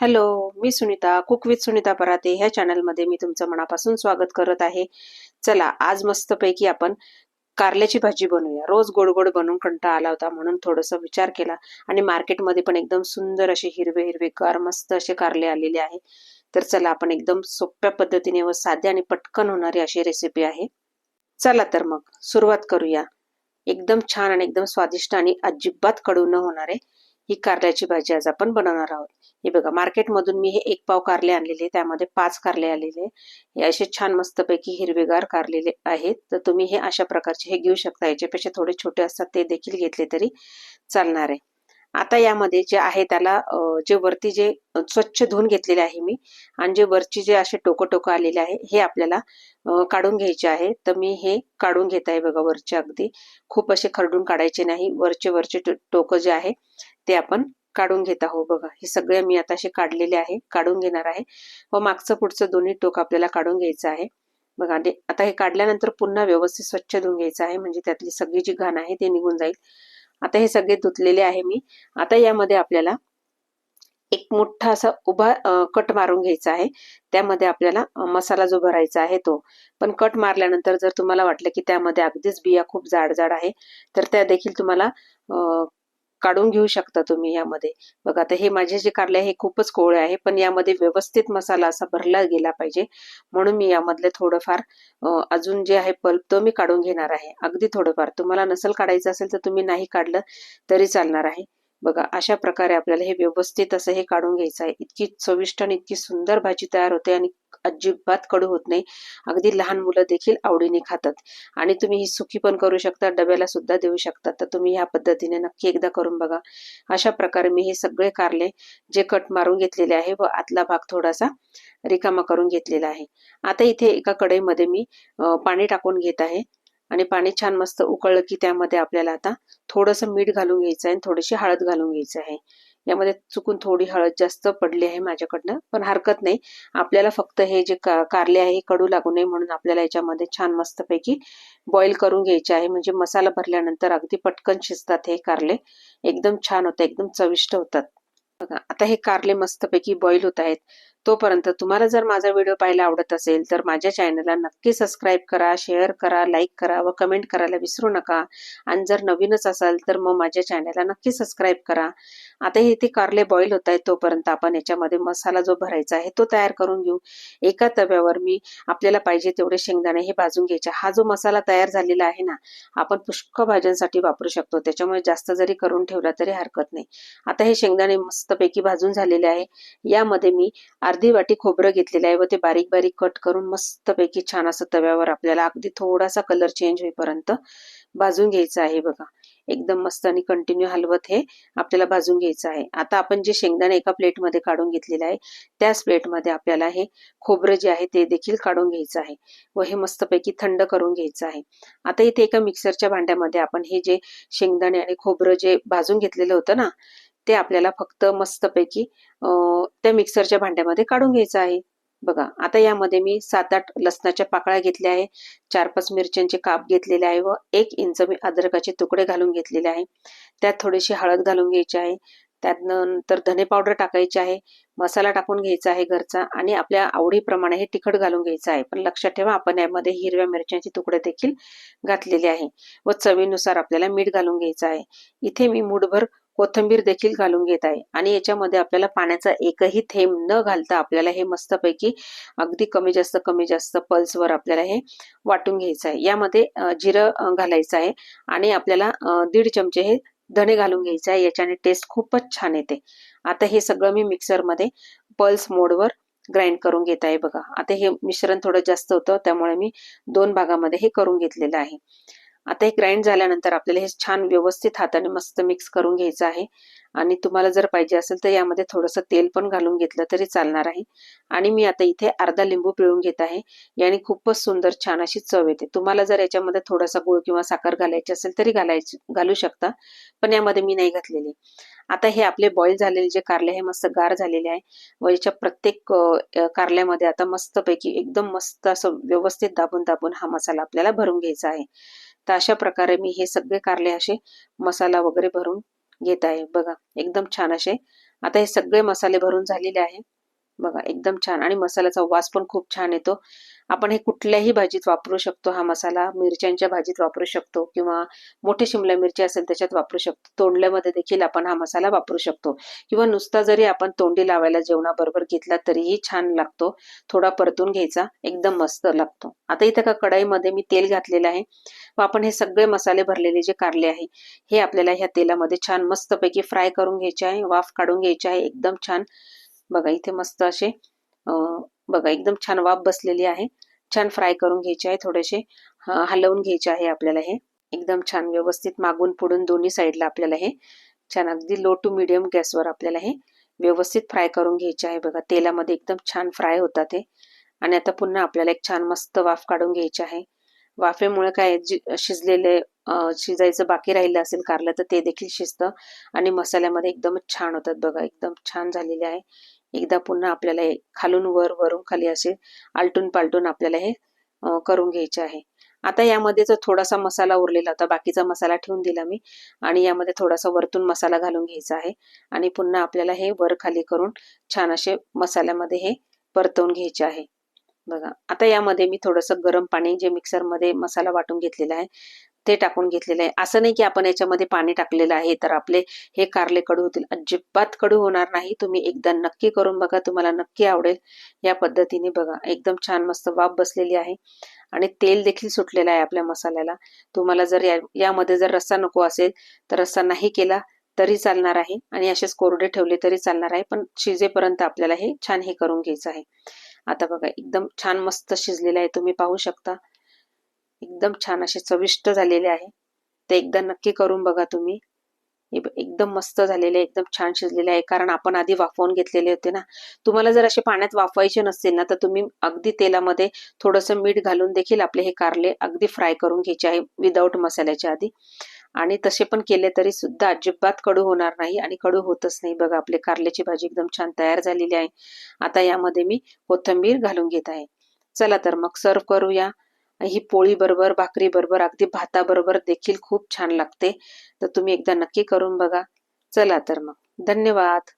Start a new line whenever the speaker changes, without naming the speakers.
Hello मी Sunita cook with Sunita Parate ह्या चॅनलमध्ये मी तुमचं मनापासून स्वागत करत आहे. चला आज मस्तपैकी आपण कारल्याची भाजी बनवूया. रोज गोड गोड बनवून कंटाळा आला होता म्हणून थोडंसं विचार केला आणि मार्केटमध्ये पण एकदम सुंदर असे हिरवे हिरवे कार मस्त असे कारले आलेले आहे. तर चला आपण एकदम सोप्या पद्धतीने व साध्या आणि पटकन होणारी अशी रेसिपी आहे. चला तर मग सुरुवात करूया. एकदम छान आणि एकदम स्वादिष्ट आणि अजिबात कडू न होणारे ही कारल्याची भाजी आज आपण बनवणार आहोत. हे बघा मार्केटमधून मी हे एक पाव कारले आणलेले त्यामध्ये पाच कारले आलेले. हे असे छान मस्तपैकी हिरवेगार कारलेले आहेत. तर तुम्ही हे अशा प्रकारचे हे घेऊ शकता. याच्यापेक्षा थोडे छोटे असतात ते देखील घेतले तरी चालणार आहे. आता यामध्ये जे आहे त्याला जे वरती जे स्वच्छ धुवून घेतलेले आहे मी आणि जे वरची जे असे टोकं टोकं आलेले आहे हे आपल्याला काढून घ्यायचे आहे. तर मी हे काढून घेत आहे बघा वरचे अगदी. खूप असे खरडून काढायचे नाही. वरचे वरचे टोकं जे आहे ते आपण काढून घेत आहोत बघा. हे सगळे मी आता असे काढलेले आहे काढून घेणार आहे. व मागचं पुढचं दोन्ही टोक आपल्याला काढून घ्यायचं आहे. बघा आता हे काढल्यानंतर पुन्हा व्यवस्थित स्वच्छ धुवून घ्यायचं आहे. म्हणजे त्यातली सगळी जी घाण आहे ते निघून जाईल. आता हे सगळे धुतलेले आहे मी. आता यामध्ये आपल्याला एक मोठा असा उभा कट मारून घ्यायचा आहे. त्यामध्ये आपल्याला मसाला जो भरायचा आहे तो. पण कट मारल्यानंतर जर तुम्हाला वाटलं की त्यामध्ये अगदीच बिया खूप जाड जाड आहे तर त्या देखील तुम्हाला काढून घेऊ शकता तुम्ही यामध्ये. बघा आता हे माझे जे कारले आहे हे खूपच कोवळे आहे पण यामध्ये व्यवस्थित मसाला असा भरला गेला पाहिजे. म्हणून मी यामधले थोडंफार अजून जे आहे पल्प तो मी काढून घेणार आहे. अगदी थोडंफार. तुम्हाला नसल काढायचं असेल तर तुम्ही नाही काढलं तरी चालणार आहे. बघा अशा प्रकारे आपल्याला हे व्यवस्थित असं हे काढून घ्यायचं आहे. इतकी चविष्ट आणि इतकी सुंदर भाजी तयार होते आणि अजिबात कडू होत नाही. अगदी लहान मुलं देखील आवडीने खातात. आणि तुम्ही ही सुकी पण करू शकता डब्याला सुद्धा देऊ शकता. तर तुम्ही ह्या पद्धतीने नक्की एकदा करून बघा. अशा प्रकारे मी हे सगळे कारले जे कट मारून घेतलेले आहे व आतला भाग थोडासा रिकामा करून घेतलेला आहे. आता इथे एका कढईमध्ये मी पाणी टाकून घेत आहे. आणि पाणी छान मस्त उकळलं की त्यामध्ये आपल्याला आता थोडंसं मीठ घालून घ्यायचं आहे आणि थोडीशी हळद घालून घ्यायचं आहे. यामध्ये चुकून थोडी हळद जास्त पडली आहे माझ्याकडनं पण हरकत नाही. आपल्याला फक्त हे जे कारले आहे हे कडू लागू नये म्हणून आपल्याला याच्यामध्ये छान मस्तपैकी बॉईल करून घ्यायचे आहे. म्हणजे मसाला भरल्यानंतर अगदी पटकन शिजतात हे कारले. एकदम छान होतात एकदम चविष्ट होतात. बघा आता हे कारले मस्तपैकी बॉईल होत आहेत. तोपर्यंत तुम्हाला जर माझा व्हिडिओ पाहायला आवडत असेल तर माझ्या चॅनलला नक्की सबस्क्राईब करा शेअर करा लाईक करा व कमेंट करायला विसरू नका. आणि जर नवीनच असाल तर मग माझ्या चॅनलला नक्की सबस्क्राईब करा. आता हे इथे कारले बॉईल होत आहेत तोपर्यंत आपण याच्यामध्ये मसाला जो भरायचा आहे तो तयार करून घेऊ. एका तव्यावर मी आपल्याला पाहिजे तेवढे शेंगदाणे हे भाजून घ्यायचे. हा जो मसाला तयार झालेला आहे ना आपण पुष्कळ भाज्यांसाठी वापरू शकतो. त्याच्यामुळे जास्त जरी करून ठेवला तरी हरकत नाही. आता हे शेंगदाणे मस्तपैकी भाजून झालेले आहे. यामध्ये मी अर्धी वाटी खोबरं घेतलेलं आहे व ते बारीक बारीक कट करून मस्तपैकी छान असं तव्यावर आपल्याला अगदी थोडासा कलर चेंज होईपर्यंत भाजून घ्यायचं आहे बघा. एकदम मस्त आणि कंटिन्यू हलवत हे आपल्याला भाजून घ्यायचं आहे. आता आपण जे शेंगदाणे एका प्लेटमध्ये काढून घेतलेले आहे त्याच प्लेटमध्ये आपल्याला हे खोबरं जे आहे ते देखील काढून घ्यायचं आहे व हे मस्तपैकी थंड करून घ्यायचं आहे. आता इथे एका मिक्सरच्या भांड्यामध्ये आपण हे जे शेंगदाणे आणि खोबरं जे भाजून घेतलेलं होतं ना ते आपल्याला फक्त मस्तपैकी त्या मिक्सरच्या भांड्यामध्ये काढून घ्यायचं आहे. बघा आता यामध्ये मी सात आठ लसणाच्या पाकळ्या घेतल्या आहे. चार पाच मिरच्यांचे काप घेतलेले आहे व एक इंच मी अद्रकाचे तुकडे घालून घेतलेले आहे. त्यात थोडीशी हळद घालून घ्यायची आहे. त्यात नंतर धने पावडर टाकायची आहे. मसाला टाकून घ्यायचा आहे घरचा आणि आपल्या आवडीप्रमाणे हे तिखट घालून घ्यायचं आहे. पण लक्षात ठेवा आपण यामध्ये हिरव्या मिरच्यांचे तुकडे देखील घातलेले आहे व चवीनुसार आपल्याला मीठ घालून घ्यायचं आहे. इथे मी मुठभर कोथंबीर देखील घालून घेत आहे. आणि याच्यामध्ये आपल्याला पाण्याचा एकही थेंब न घालता आपल्याला हे मस्तपैकी अगदी कमी जास्त कमी जास्त पल्सवर आपल्याला हे वाटून घ्यायचं आहे. यामध्ये जिरं घालायचं आहे. आणि आपल्याला दीड चमचे हे धणे घालून घ्यायचे आहे. याच्याने टेस्ट खूपच छान येते. आता हे सगळं मी मिक्सरमध्ये पल्स मोडवर ग्राइंड करून घेत आहे बघा. आता हे मिश्रण थोडं जास्त होतं त्यामुळे मी दोन भागामध्ये हे करून घेतलेलं आहे. आता हे ग्राइंड झाल्यानंतर आपल्याला हे छान व्यवस्थित हाताने मस्त मिक्स करून घ्यायचं आहे. आणि तुम्हाला जर पाहिजे असेल तर यामध्ये थोडंसं तेल पण घालून घेतलं तरी चालणार आहे. आणि मी आता इथे अर्धा लिंबू पिळून घेत आहे. याने खूपच सुंदर छान अशी चव येते. तुम्हाला जर याच्यामध्ये थोडासा गुळ किंवा साखर घालायची असेल तरी घालायची घालू शकता. पण यामध्ये मी नाही घातलेली. आता हे आपले बॉईल झालेले जे कारले हे मस्त गार झालेले आहे. व याच्या प्रत्येक कारल्यामध्ये आता मस्तपैकी एकदम मस्त असं व्यवस्थित दाबून दाबून हा मसाला आपल्याला भरून घ्यायचा आहे. तर अशा प्रकारे मी हे सगळे कारले असे मसाला वगैरे भरून घेत आहे. बघा एकदम छान असे. आता हे सगळे मसाले भरून झालेले आहे. बघा एकदम छान. आणि मसाल्याचा वास पण खूप छान येतो. आपण हे कुठल्याही भाजीत वापरू शकतो. हा मसाला मिरच्यांच्या भाजीत वापरू शकतो किंवा मोठे शिमला मिरची असेल त्याच्यात वापरू शकतो. तोंडल्यामध्ये देखील आपण हा मसाला वापरू शकतो. किंवा नुसता जरी आपण तोंडी लावायला जेवणाबरोबर घेतला तरीही छान लागतो. थोडा परतून घ्यायचा एकदम मस्त लागतो. आता इथं का कढाईमध्ये मी तेल घातलेलं आहे. व आपण हे सगळे मसाले भरलेले जे कारले आहे हे आपल्याला ह्या तेलामध्ये छान मस्तपैकी फ्राय करून घ्यायचे आहे. वाफ काढून घ्यायचे आहे. एकदम छान. बघा इथे मस्त असे बघा एकदम छान वाफ बसलेली आहे. छान फ्राय करून घ्यायचे आहे थोडेसे. हलवून घ्यायचे आहे आपल्याला हे. एकदम छान व्यवस्थित मागून पुढून दोन्ही साईडला आपल्याला हे. छान अगदी लो टू मिडियम गॅसवर आपल्याला हे व्यवस्थित फ्राय करून घ्यायचे आहे बघा. तेलामध्ये एकदम छान फ्राय होतात ते आणि आता पुन्हा आपल्याला एक छान मस्त वाफ काढून घ्यायची आहे. वाफेमुळे काय शिजलेले शिजायचं बाकी राहिलं असेल कारलं तर ते देखील शिजतं. आणि मसाल्यामध्ये एकदम छान होतात बघा. एकदम छान झालेले आहे. एकदा पुन्हा आपल्याला हे खालून वर वरून खाली असे आलटून पालटून आपल्याला हे करून घ्यायचे आहे. आता यामध्ये जो थोडासा मसाला उरलेला होता बाकीचा मसाला ठेवून दिला मी आणि यामध्ये थोडासा वरतून मसाला घालून घ्यायचा आहे आणि पुन्हा आपल्याला हे वर खाली करून छान असे मसाल्यामध्ये हे परतवून घ्यायचे आहे. बघा. आता यामध्ये मी थोडंसं गरम पाणी जे मिक्सरमध्ये मसाला वाटून घेतलेला आहे ते टाकून घेतलेलं आहे. असं नाही की आपण याच्यामध्ये पाणी टाकलेलं आहे तर आपले हे कारले कडू होतील. अजिबात कडू होणार नाही. तुम्ही एकदा नक्की करून बघा. तुम्हाला नक्की आवडेल. या पद्धतीने बघा. एकदम छान मस्त वाफ बसलेली आहे. आणि तेल देखील सुटलेलं आहे आपल्या मसाल्याला. तुम्हाला जर या यामध्ये जर रस्सा नको असेल तर रस्सा नाही केला तरी चालणार आहे. आणि असेच कोरडे ठेवले तरी चालणार आहे. पण शिजेपर्यंत आपल्याला हे छान हे करून घ्यायचं आहे. आता बघा एकदम छान मस्त शिजलेलं आहे तुम्ही पाहू शकता. एकदम छान असे चविष्ट झालेले आहे. ते एकदा नक्की करून बघा तुम्ही. एकदम मस्त झालेले एकदम छान शिजलेले आहे. कारण आपण आधी वाफवून घेतलेले होते ना. तुम्हाला जर असे पाण्यात वाफवायचे नसतील ना तर तुम्ही अगदी तेलामध्ये थोडंसं मीठ घालून देखील आपले हे कारले अगदी फ्राय करून घ्यायचे आहे विदाऊट मसाल्याच्या आधी. आणि तसे पण केले तरी सुद्धा अजिबात कडू होणार नाही आणि कडू होतच नाही. बघा आपले कारल्याची भाजी एकदम छान तयार झालेली आहे. आता यामध्ये मी कोथंबीर घालून घेत आहे. चला तर मग सर्व करूया. ही पोळी बरोबर भाकरी बरोबर अगदी भाताबरोबर देखील खूप छान लागते. तर तुम्ही एकदा नक्की करून बघा. चला तर मग. धन्यवाद.